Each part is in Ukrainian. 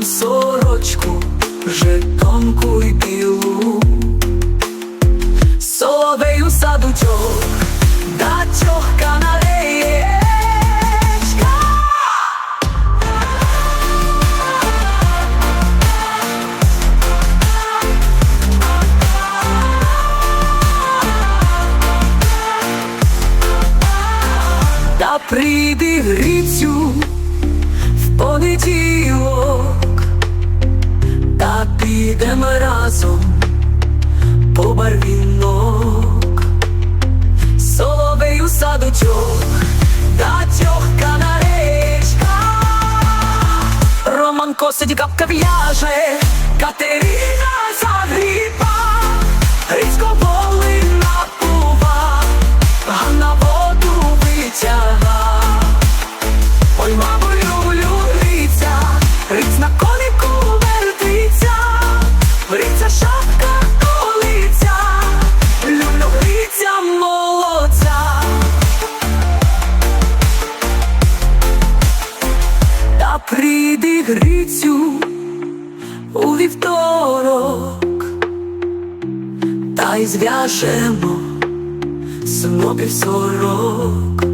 нам сорочку, вже тонку й білу, соловею садучок, да чох канареєчка. Та прийди грицю в понеділок. Разом по барвінок, соловею садочок, та тьохка на речка, Роман косить капка в'яже, Катерина загріпа, у вівторок, та й зв'яжемо снопів сорок.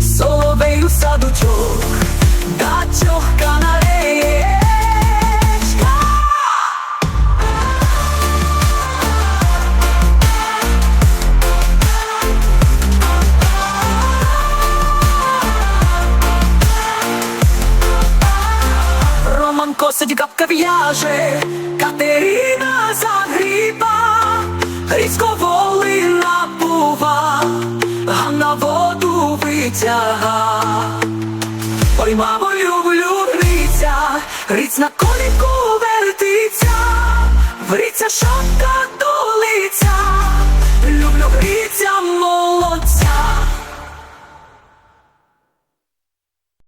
Соловей у садочок, да тьохка косить капка в'яже, Катерина загріба, Грицько волина пува, Ганна воду витяга. Ой, мамо, люблю гриця, Гриць на конику вертиться, Гриця шапка до лиця,